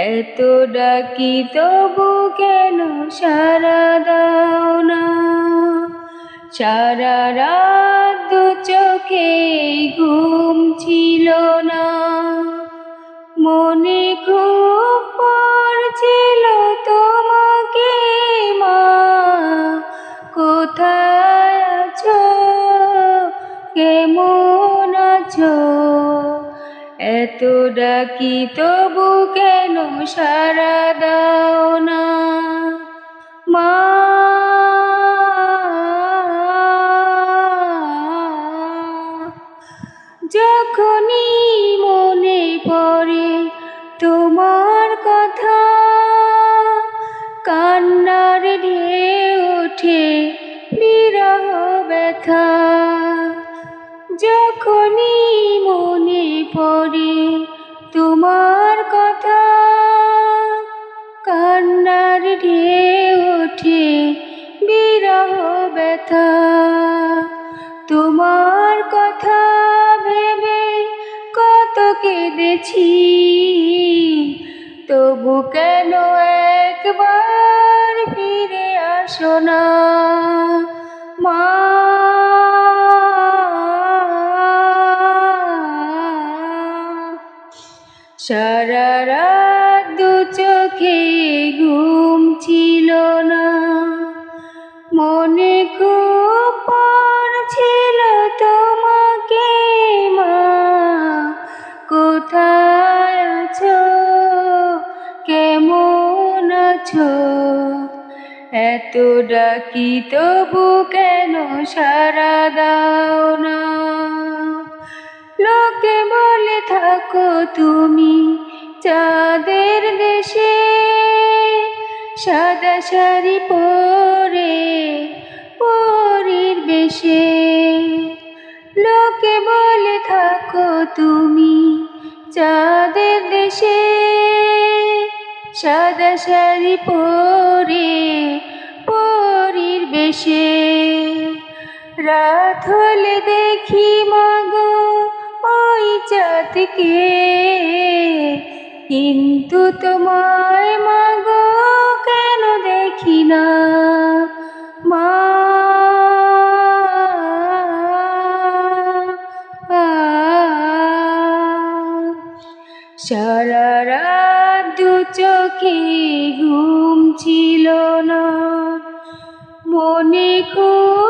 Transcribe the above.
এত ডাকি তবু কেন সারা দাও না? সারা রাত চোখে ঘুম এত ডাকি তবু কেন সারা দাও না? মা যখনই মনে পড়ে তোমার কথা, কান্নার ঢেউ ওঠে বিরহ ব্যথা। যখনই মনে পড়ে তোমার কথা, কান্নার ঢেউ ওঠে, বিরহ ব্যথা। তোমার কথা ভেবে কত কেঁদেছি, তবু কেন একবার ফিরে আসো না? মা সারা রাত দু চোখে ঘুম ছিল না। মনে খুব পড়ছিল তোমাকে মা। কোথায় আছো? কেমন আছো? এত ডাকি তবু কেন সারা দাও না? থাকো তুমি চাঁদের দেশে, সাদা শাড়ি পরে পরীর বেশে। লোকে বলে, থাকো তুমি চাঁদের দেশে, সাদা শাড়ি পরে পরীর বেশে। রাত হলে দেখি মাগো চাঁদকে কিন্তু তোমায় মাগো কেন দেখি না? মা সারা দু চোখে ঘুম ছিল না। মনে খুব